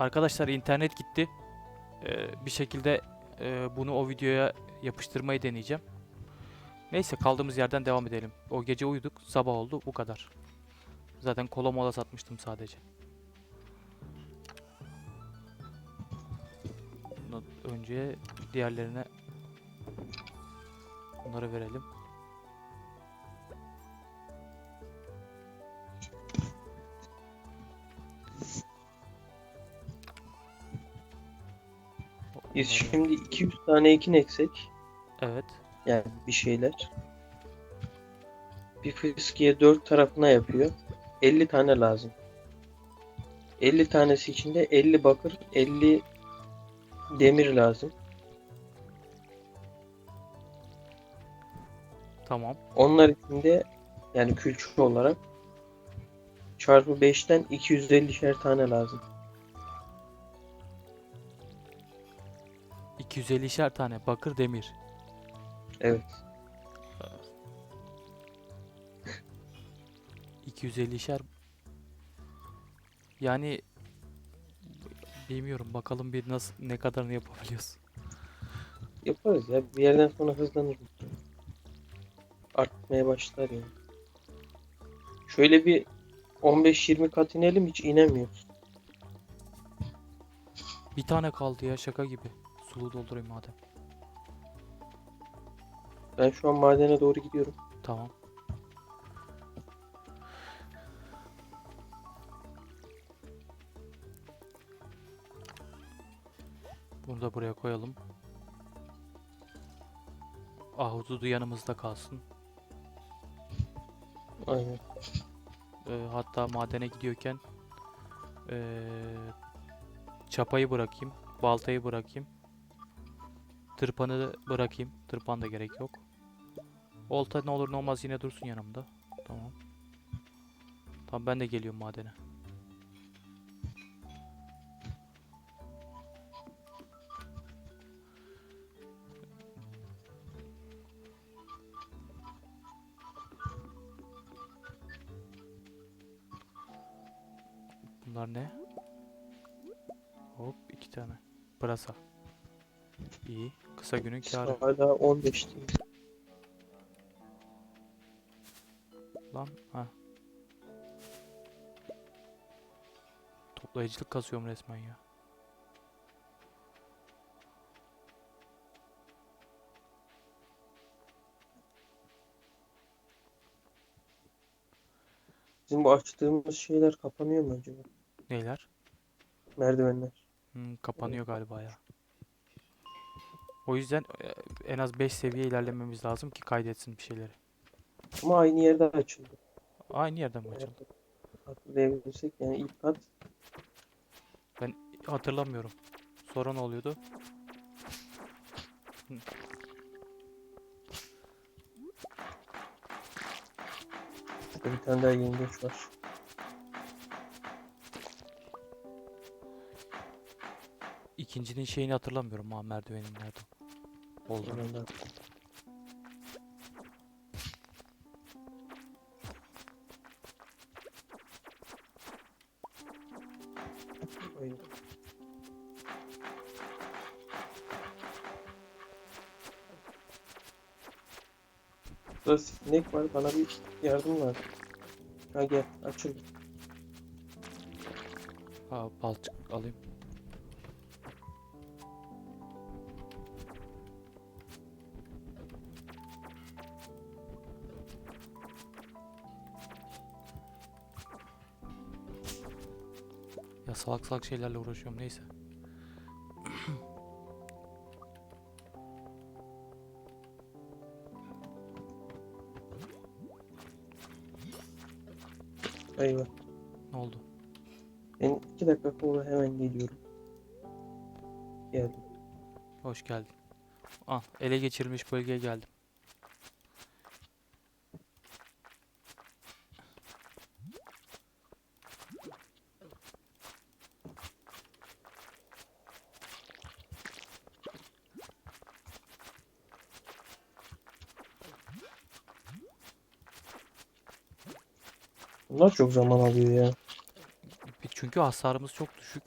Arkadaşlar internet gitti. Ee, bir şekilde e, bunu o videoya yapıştırmayı deneyeceğim. Neyse kaldığımız yerden devam edelim. O gece uyuduk, sabah oldu, bu kadar. Zaten kola mola satmıştım sadece. Bundan önce diğerlerine bunları verelim. Biz şimdi 200 tane ekin eksek Evet. yani bir şeyler. Bir fıskiye 4 tarafına yapıyor. 50 tane lazım. 50 tanesi için de 50 bakır, 50 demir lazım. Tamam. Onlar için de yani külçe olarak çarpı 5'ten 250'şer tane lazım. 250'şer tane bakır demir. Evet. 250'şer yani bilmiyorum bakalım bir nasıl ne kadarını yapabiliyoruz. Yaparız ya. Bir yerden sonra hızlanır. Artmaya başlar yani. Şöyle bir 15-20 kat inelim hiç inemiyoruz. Bir tane kaldı ya şaka gibi. Sulu doldurayım madem. Ben şu an madene doğru gidiyorum. Tamam. Bunu da buraya koyalım. Ahududu yanımızda kalsın. Aynen. Ee, hatta madene gidiyorken ee, çapayı bırakayım, baltayı bırakayım, tırpanı bırakayım. Tırpan da gerek yok. Olta ne olur ne olmaz yine dursun yanımda. Tamam. Tamam ben de geliyorum madene. Bunlar ne? Hop iki tane. Pırasa. İyi. Kısa günün kârı. Hala 15 değil. Lan ha. Toplayıcılık kasıyorum resmen ya. Bizim bu açtığımız şeyler kapanıyor mu acaba? Neyler? Merdivenler. Hmm, kapanıyor galiba ya. O yüzden e, en az 5 seviye ilerlememiz lazım ki kaydetsin bir şeyleri. Ama aynı yerde açıldı. Aynı yerden mi açıldı? Hatırlayabilirsek yani ilk kat Hatırlamıyorum. Sonra ne oluyordu? Bir tane daha yengeç var. İkincinin şeyini hatırlamıyorum ha merdivenin nerede da- Ay, Burada sinek var bana bir yardım var. Ha gel açıl. Ha balçık alayım. Salak salak şeylerle uğraşıyorum neyse. Eyvah. Ne oldu? Ben iki dakika sonra hemen geliyorum. Geldim. Hoş geldin. Ah ele geçirilmiş bölgeye geldim. Bunlar çok zaman alıyor ya. Çünkü hasarımız çok düşük.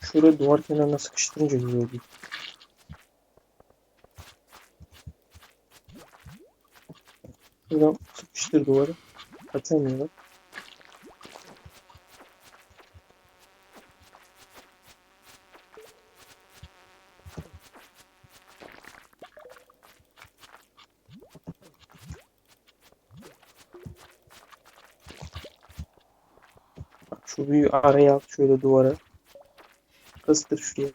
Şuraya duvar kenarına sıkıştırınca güzel oluyor. Şuradan sıkıştır duvarı. Kaçamıyorlar. Şu büyüğü araya at şöyle duvara. Kıstır şuraya.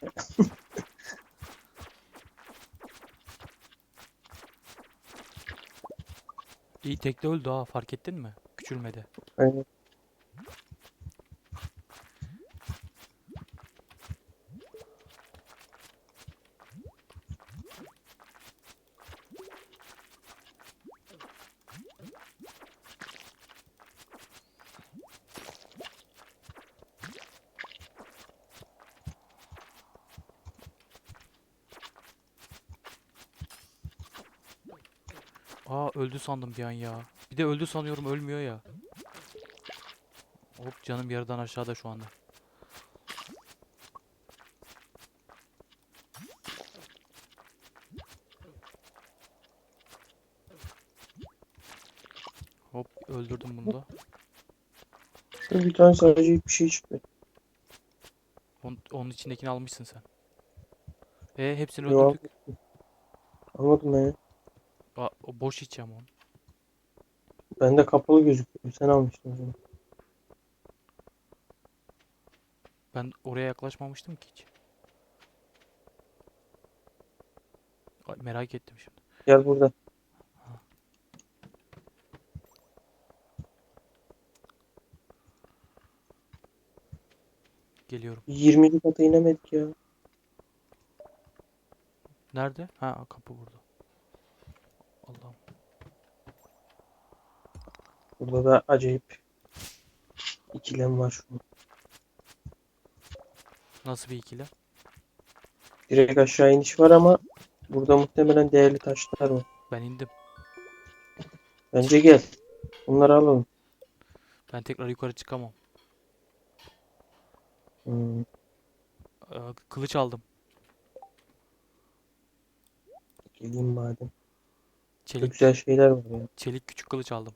İyi tekte öldü ha fark ettin mi? Küçülmedi. Aynen. Aa öldü sandım bir an ya. Bir de öldü sanıyorum ölmüyor ya. Hop canım yarıdan aşağıda şu anda. Hop öldürdüm bunu da. Bir tane sadece bir şey çıktı. Onun, onun içindekini almışsın sen. E hepsini Yok. öldürdük. Anladım ben ya. Aa, o boş iç ama. onu. Bende kapalı gözüküyor. Sen almıştın o zaman. Ben oraya yaklaşmamıştım ki hiç. Ay, merak ettim şimdi. Gel burada. Geliyorum. 20. kata inemedik ya. Nerede? Ha kapı burada. Allah'ım. Burada da acayip ikilem var şu an. Nasıl bir ikili? Direkt aşağı iniş var ama burada muhtemelen değerli taşlar var. Ben indim. Bence gel. Bunları alalım. Ben tekrar yukarı çıkamam. Hmm. Ee, kılıç aldım. Geleyim madem. Çok Çelik güzel şeyler var ya. çelik küçük kılıç aldım.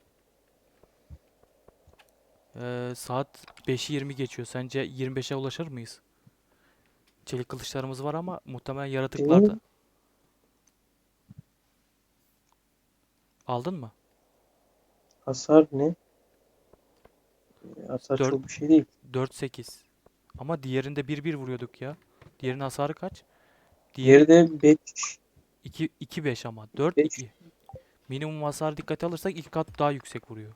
Ee, saat 5'i 20 geçiyor. Sence 25'e ulaşır mıyız? Çelik kılıçlarımız var ama muhtemelen yaratıklar da. Aldın mı? Hasar ne? Hasar Dört. çok bir şey değil. 4-8. Ama diğerinde 1-1 vuruyorduk ya. Diğerinin hasarı kaç? Diğeri Diğeri de 5. 2 2-5 ama. 4 Beş. 2. Minimum hasar dikkate alırsak iki kat daha yüksek vuruyor.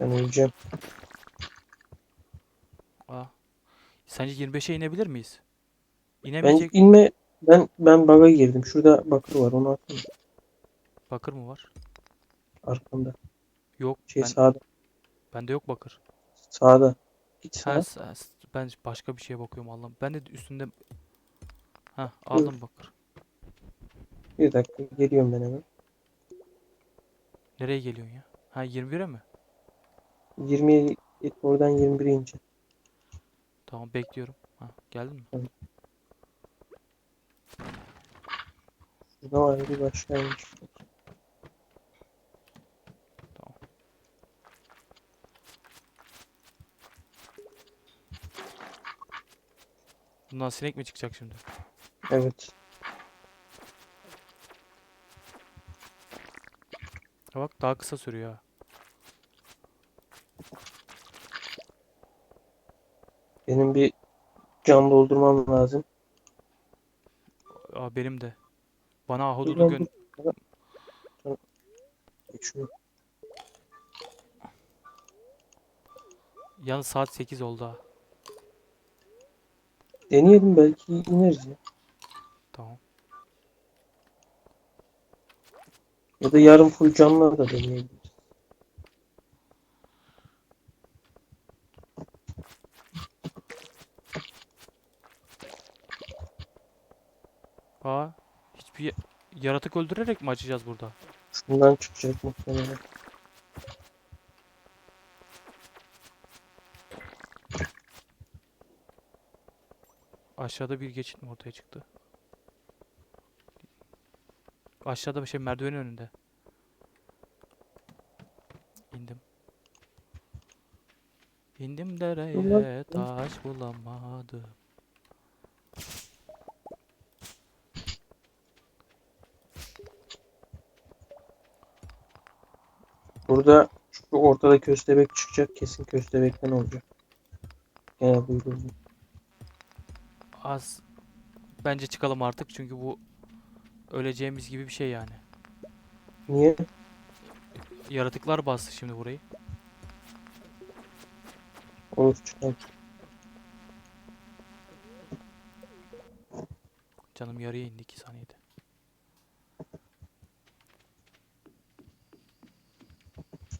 Ben öleceğim. Aa. Sence 25'e inebilir miyiz? Ben İnemeyecek. inme ben ben bug'a girdim. Şurada bakır var. Onu atayım. Bakır mı var? Arkamda. Yok. Şey ben, sağda. bende yok bakır. Sağda. Git Ha, sağa. s- s- ben başka bir şeye bakıyorum Allah'ım. Ben de üstünde Ha aldım bakır. Bir dakika geliyorum ben hemen. Nereye geliyorsun ya? Ha 21'e mi? 20'ye git oradan 21'e ince. Tamam bekliyorum. Ha geldin mi? Buradan ayrı bir başlaymış. Bundan sinek mi çıkacak şimdi? Evet. Ha bak daha kısa sürüyor ha. Benim bir can doldurmam lazım. Aa, benim de. Bana ahududu gön Geç şunu. Yalnız saat 8 oldu ha. Deneyelim belki ineriz ya. Tamam. Ya da yarım full canla da deneyebiliriz. Aa hiçbir yaratık öldürerek mi açacağız burada? Şundan çıkacak muhtemelen. Aşağıda bir geçit mi ortaya çıktı? Aşağıda bir şey merdivenin önünde. İndim. İndim dereye taş bulamadım. Burada şu ortada köstebek çıkacak. Kesin köstebekten olacak. Gene duydum. Az bence çıkalım artık çünkü bu öleceğimiz gibi bir şey yani. Niye? Yaratıklar bastı şimdi burayı. Olur çıkalım. Canım yarıya indi 2 saniyede.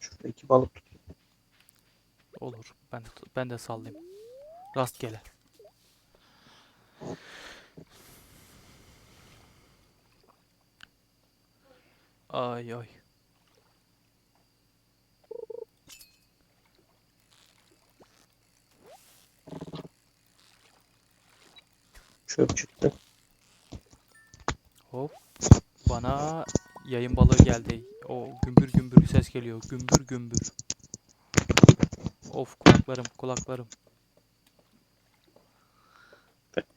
Şurada iki balık tut. Olur. Ben ben de sallayayım. Rastgele. Ay ay. Çöp çıktı. Hop. Bana yayın balığı geldi. O gümbür gümbür ses geliyor. Gümbür gümbür. Of kulaklarım kulaklarım.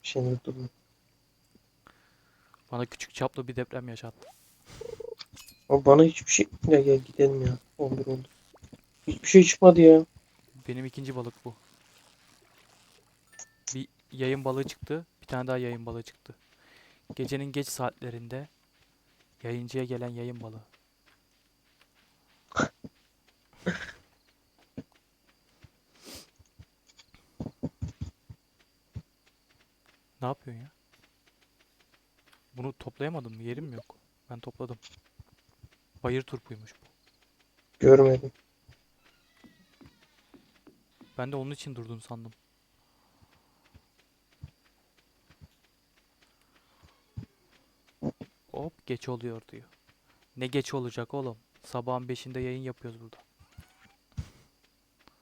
Şimdi dur. Bana küçük çaplı bir deprem yaşattı. Ama bana hiçbir şey... Ya gel gidelim ya. 11 oldu. Hiçbir şey çıkmadı ya. Benim ikinci balık bu. Bir yayın balığı çıktı. Bir tane daha yayın balığı çıktı. Gecenin geç saatlerinde yayıncıya gelen yayın balığı. Ne yapıyorsun ya? Bunu toplayamadım mı? Yerim yok? Ben topladım. Bayır turpuymuş bu. Görmedim. Ben de onun için durdun sandım. Hop geç oluyor diyor. Ne geç olacak oğlum? Sabahın 5'inde yayın yapıyoruz burada.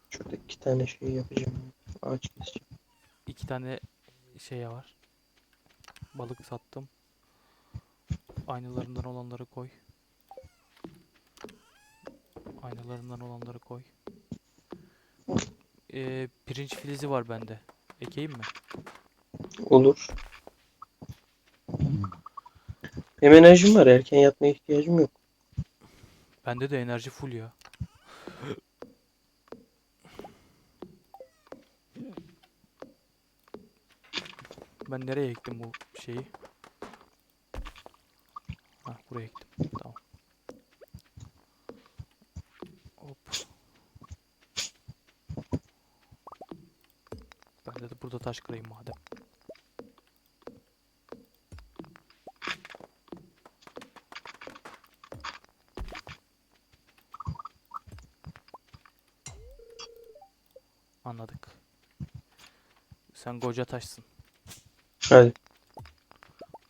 Şurada iki tane şey yapacağım. Ağaç keseceğim. İki tane şey var. Balık sattım. Aynalarından olanları koy. Aynalarından olanları koy. Ee, pirinç filizi var bende. Ekeyim mi? Olur. Hem enerjim var. Erken yatmaya ihtiyacım yok. Bende de enerji full ya. Ben nereye ektim bu şeyi? Ha buraya ektim. Tamam. Hop. Ben de, burada taş kırayım madem. Anladık. Sen koca taşsın. Hadi.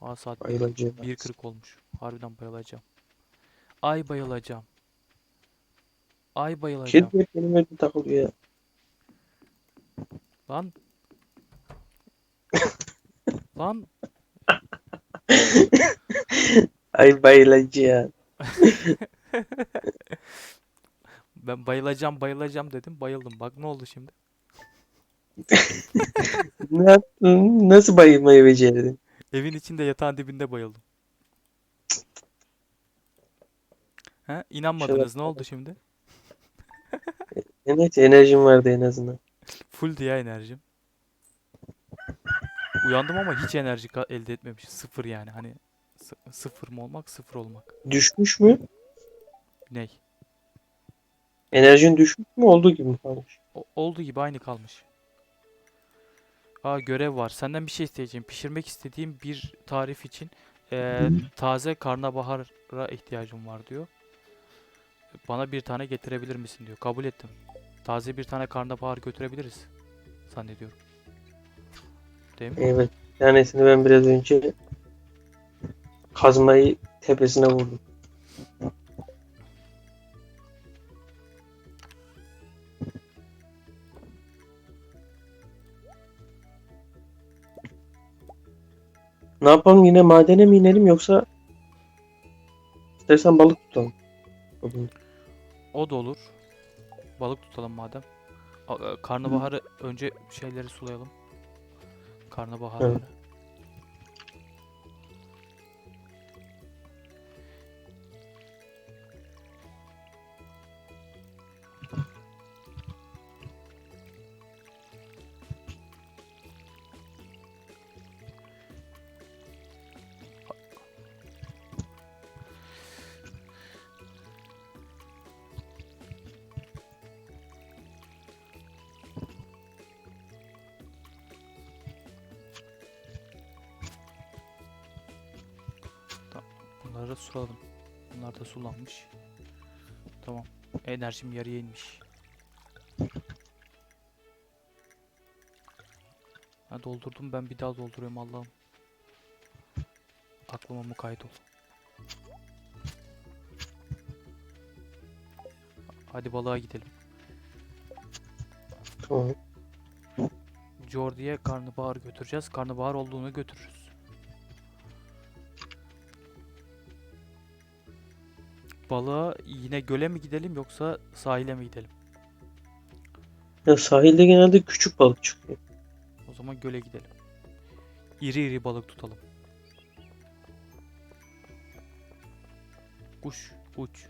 Aa saat Bayılacağım. 1.40 olmuş. Harbiden bayılacağım. Ay bayılacağım. Ay bayılacağım. Kedi hep benim önüme takılıyor ya. Lan. Lan. Ay bayılacağım. Ben bayılacağım bayılacağım dedim. Bayıldım. Bak ne oldu şimdi? Ne yaptın? Nasıl bayılmayı becerdin? Evin içinde yatağın dibinde bayıldım. Ha? İnanmadınız. Ne oldu şimdi? Evet enerjim vardı en azından. Full diye enerjim. Uyandım ama hiç enerji elde etmemiş. Sıfır yani. Hani sı- sıfır mı olmak, sıfır olmak. Düşmüş mü? Ney? Enerjin düşmüş mü? Olduğu gibi mi kalmış? O- olduğu gibi aynı kalmış. Aa görev var. Senden bir şey isteyeceğim. Pişirmek istediğim bir tarif için eee, taze karnabahara ihtiyacım var diyor. Bana bir tane getirebilir misin diyor. Kabul ettim. Taze bir tane karnabahar götürebiliriz. Zannediyorum. Değil mi? Evet. Bir tanesini ben biraz önce kazmayı tepesine vurdum. Ne yapalım yine madene mi inelim yoksa istersen balık tutalım. O da olur. Balık tutalım madem. E, Karnabaharı önce şeyleri sulayalım. Karnabaharları. Evet. Sulanmış. Tamam. Enerjim yarıya inmiş. Ha doldurdum ben bir daha dolduruyorum Allah'ım. Aklıma mukayyet ol. Hadi balığa gidelim. Tamam. Jordi'ye karnabahar götüreceğiz. Karnabahar olduğunu götürürüz. Balığa yine göle mi gidelim yoksa sahile mi gidelim? Ya sahilde genelde küçük balık çıkıyor. O zaman göle gidelim. İri iri balık tutalım. Kuş, uç.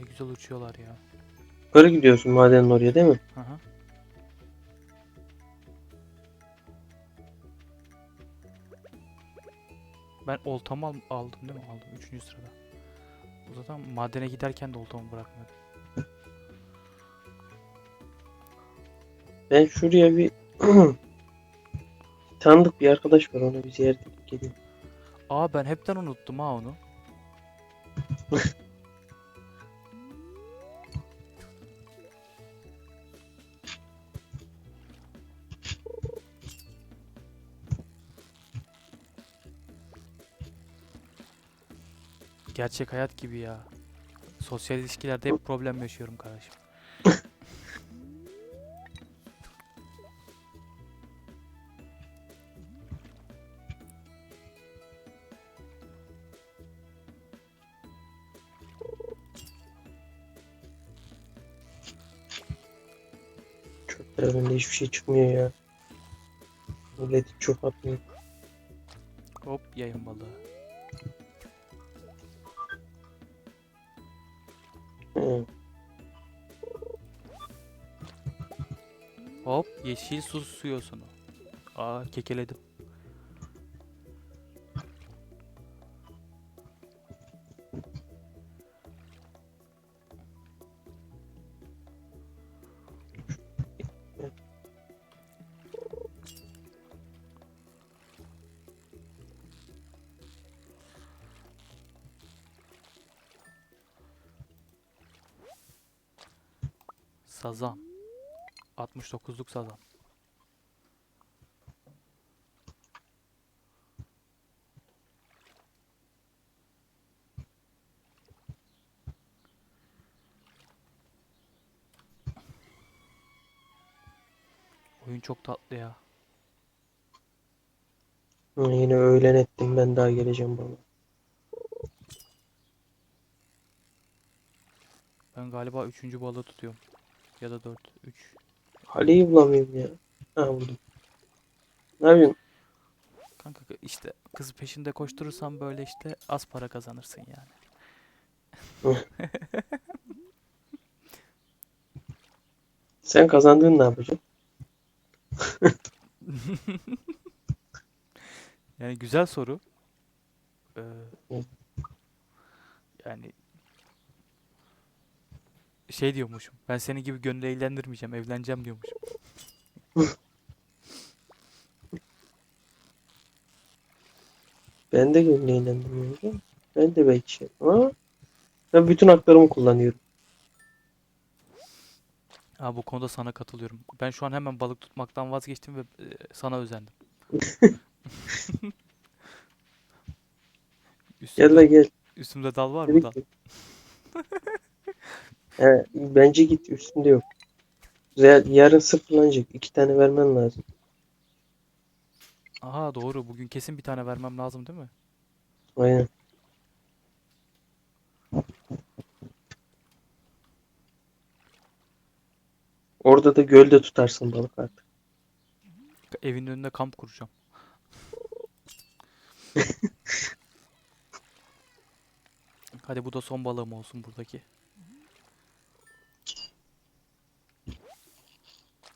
Ne güzel uçuyorlar ya. Yukarı gidiyorsun madenin oraya değil mi? Hı hı. Ben oltamı al- aldım değil mi? Aldım. Üçüncü sırada. O zaten madene giderken de oltamı bırakmadım. Ben şuraya bir tanıdık bir arkadaş var ona bir ziyaret edip geleyim. Aa ben hepten unuttum ha onu. Gerçek hayat gibi ya. Sosyal ilişkilerde hep problem yaşıyorum kardeşim. Çöpler bende hiçbir şey çıkmıyor ya. Millet çöp atmıyor. Hop yayın balığı. Hop yeşil su su yosunu. Aa kekeledim. 69'luk sazan. Oyun çok tatlı ya. Yine öğlen ettim ben daha geleceğim bana. Ben galiba 3. balığı tutuyorum. Ya da 4. 3. Haleyi bulamıyorum ya. Ha buldum. Ne yapıyorsun? Kanka işte kız peşinde koşturursan böyle işte az para kazanırsın yani. Sen kazandığın ne yapacaksın? Yani güzel soru. Ee, yani şey diyormuşum. Ben senin gibi gönlü eğlendirmeyeceğim, evleneceğim diyormuşum. Ben de gönlü eğlendirmiyorum. Ben de belki şey ama ben bütün haklarımı kullanıyorum. Ha bu konuda sana katılıyorum. Ben şu an hemen balık tutmaktan vazgeçtim ve e, sana özendim. Gel Üstümde, la gel. üstümde dal var mı Dedik dal? ki. He, bence git üstünde yok. Re- Yarın sıfırlanacak. İki tane vermen lazım. Aha doğru. Bugün kesin bir tane vermem lazım değil mi? Aynen. Orada da gölde tutarsın balık artık. Evin önünde kamp kuracağım. Hadi bu da son balığım olsun buradaki.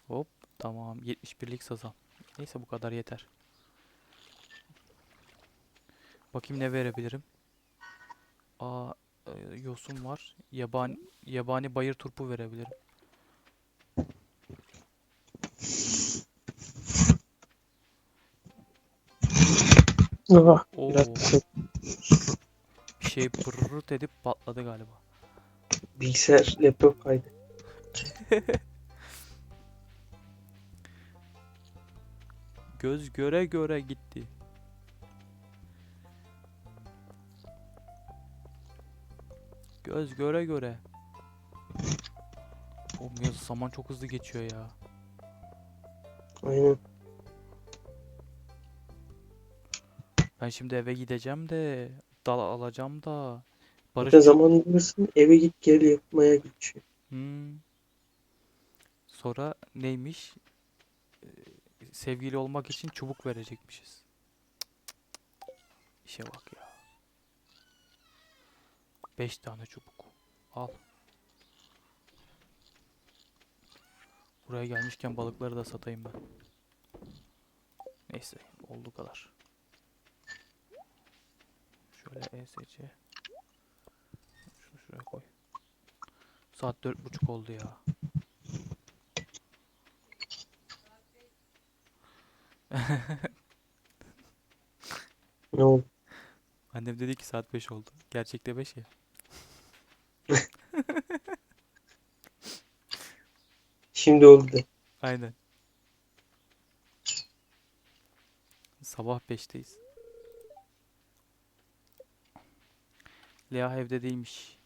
Hop tamam 71'lik sazan. Neyse bu kadar yeter. Bakayım ne verebilirim. Aa e, yosun var. Yabani yabani bayır turpu verebilirim. Oo, biraz bir şey pırırt edip patladı galiba. bilgisayar laptop kaydı. Göz göre göre gitti. Göz göre göre. Oğlum ya zaman çok hızlı geçiyor ya. Aynen. Ben şimdi eve gideceğim de dal alacağım da. Barış çok- zaman bulursun eve git gel yapmaya geçiyor. Hmm. Sonra neymiş? Sevgili olmak için çubuk verecekmişiz. İşe bak ya. Beş tane çubuk. Al. Buraya gelmişken balıkları da satayım ben. Neyse, olduğu kadar. Şöyle ESC. Şunu şuraya koy. Saat dört buçuk oldu ya. Ne oldu? Annem dedi ki saat 5 oldu. Gerçekte 5 ya. Şimdi oldu. de. Aynen. Sabah 5'teyiz. Lea evde değilmiş.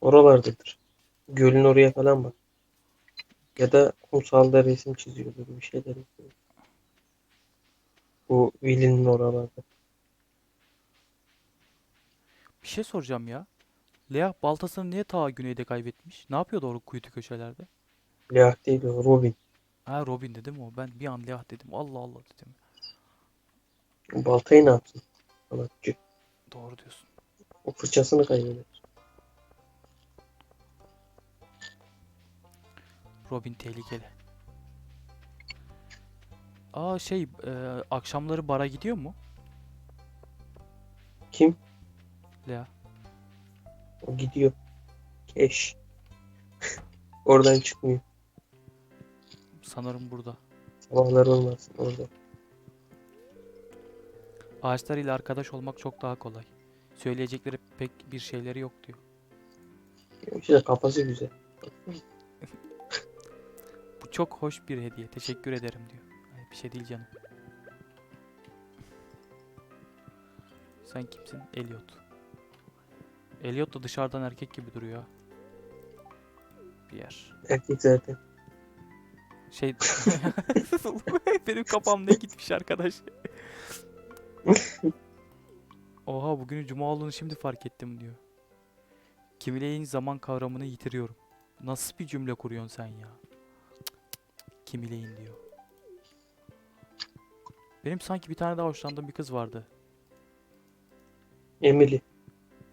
Oralardadır. Gölün oraya falan bak. Ya da kumsalda resim çiziyordur bir şeyler yapıyor. Bu Willy'nin oralarda. Bir şey soracağım ya. Lea baltasını niye ta güneyde kaybetmiş? Ne yapıyordu o kuytu köşelerde? Leah değil o Robin. Ha Robin dedim o. Ben bir an Lea dedim. Allah Allah dedim. O baltayı ne yapsın? Sanatçı. Doğru diyorsun. O fırçasını kaybeder. Robin tehlikeli. Aa şey e, akşamları bara gidiyor mu Kim? Lea? O gidiyor. Keş. Oradan çıkmıyor. Sanırım burada. Sabahlar olmasın orada. Ağaçlar ile arkadaş olmak çok daha kolay. Söyleyecekleri pek bir şeyleri yok diyor. İşte kafası güzel. Çok hoş bir hediye. Teşekkür ederim diyor. Ay, bir şey değil canım. Sen kimsin? Elliot. Elliot da dışarıdan erkek gibi duruyor. Bir yer. Erkek zaten. Şey benim kafam ne gitmiş arkadaş. Oha bugünün cuma olduğunu şimdi fark ettim diyor. Kimileyin zaman kavramını yitiriyorum. Nasıl bir cümle kuruyorsun sen ya? Kimileyin diyor. Benim sanki bir tane daha hoşlandığım bir kız vardı. Emily.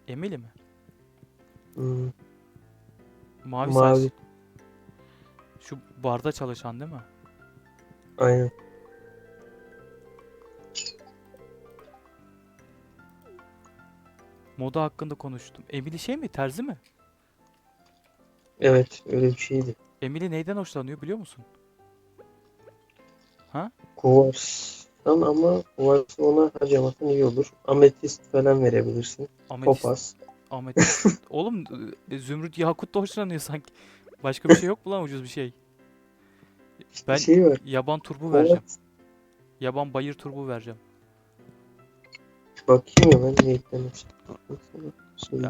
Emily mi? Hmm, Mavi, Mavi. saç. Şu barda çalışan değil mi? Aynen. Moda hakkında konuştum. Emily şey mi? Terzi mi? Evet öyle bir şeydi. Emily neyden hoşlanıyor biliyor musun? Kuvars'tan ama kuvars ona harcamasın iyi olur. Ametist falan verebilirsin. Ametist. Topaz. Ametist. Oğlum e, Zümrüt Yakut da hoşlanıyor sanki. Başka bir şey yok mu lan ucuz bir şey? Ben şey var. yaban turbu vereceğim. Evet. Yaban bayır turbu vereceğim. Bakayım ya ben.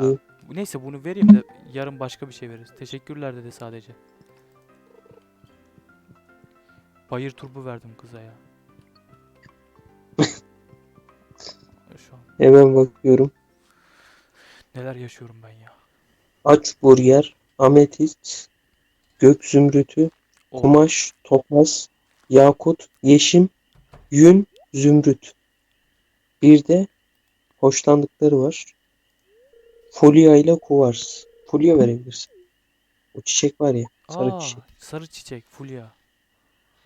Bu- Neyse bunu vereyim de yarın başka bir şey veririz. Teşekkürler dedi sadece. Bayır turbu verdim kıza ya. Şu an hemen bakıyorum. neler yaşıyorum ben ya. Aç burger, ametist, gök zümrütü, O kumaş, topaz, yakut, yeşim, yün, zümrüt. Bir de hoşlandıkları var. Folya ile kuvars. Folya verebilirsin. O çiçek var ya, sarı Aa, çiçek. sarı çiçek fulya.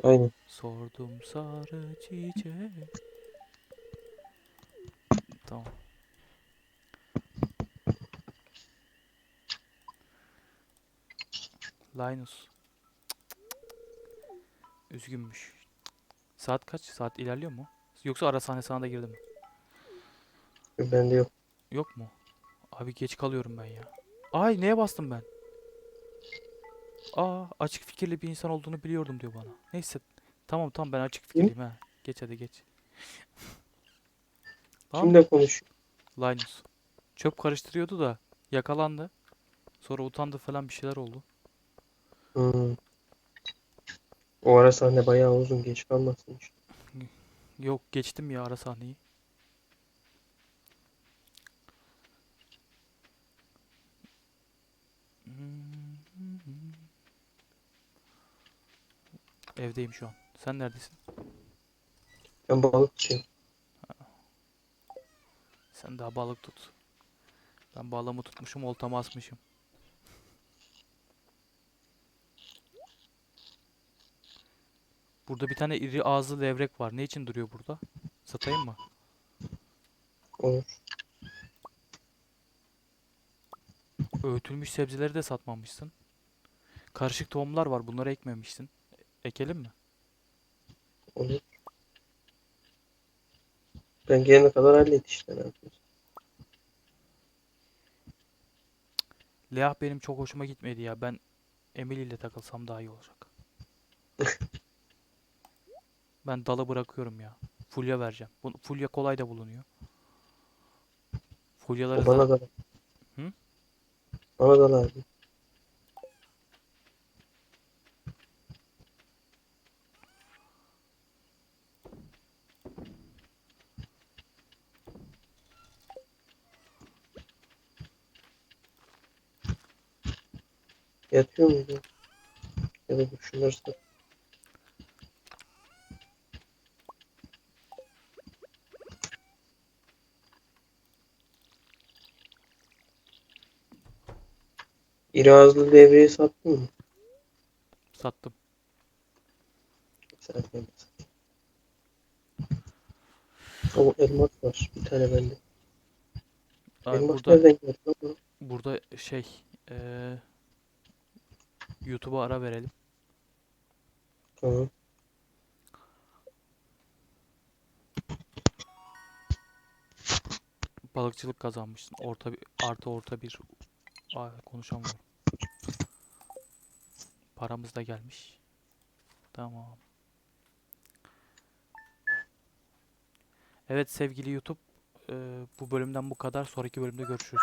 Aynen. Sordum sarı çiçek. Tamam. Linus. Üzgünmüş. Saat kaç? Saat ilerliyor mu? Yoksa ara sahne sana da girdi mi? Bende yok. Yok mu? Abi geç kalıyorum ben ya. Ay neye bastım ben? Aa açık fikirli bir insan olduğunu biliyordum diyor bana. Neyse. Tamam tamam ben açık fikirliyim ha. Geç hadi geç. Tamam. Kimle konuşuyor? Linus. Çöp karıştırıyordu da yakalandı. Sonra utandı falan bir şeyler oldu. Hmm. O ara sahne bayağı uzun geç kalmasın işte. Yok geçtim ya ara sahneyi. Evdeyim şu an. Sen neredesin? Ben balıkçıyım. Sen daha balık tut. Ben balığımı tutmuşum, oltamı asmışım. Burada bir tane iri ağızlı levrek var. Ne için duruyor burada? Satayım mı? Olur. Öğütülmüş sebzeleri de satmamışsın. Karışık tohumlar var. Bunları ekmemişsin. Ekelim mi? Olur. Ben gelene kadar hallet işte ne yapıyorsun. Leah benim çok hoşuma gitmedi ya. Ben Emily ile takılsam daha iyi olacak. Ben dalı bırakıyorum ya. Fulya vereceğim. Bu, fulya kolay da bulunuyor. Fulyaları O bana da Hı? Bana da lazım. Yatıyor muydu? Ya da şunları sat. İri ağızlı devreyi sattın mı? sattım. Sat. O elmas var. Bir tane bende. Ay, elmas burada nereden geldi lan burada şey eee YouTube'a ara verelim. Tamam. Balıkçılık kazanmışsın. Orta bir, artı orta bir Aa, konuşamıyorum. Paramız da gelmiş. Tamam. Evet sevgili YouTube, eee, bu bölümden bu kadar. Sonraki bölümde görüşürüz.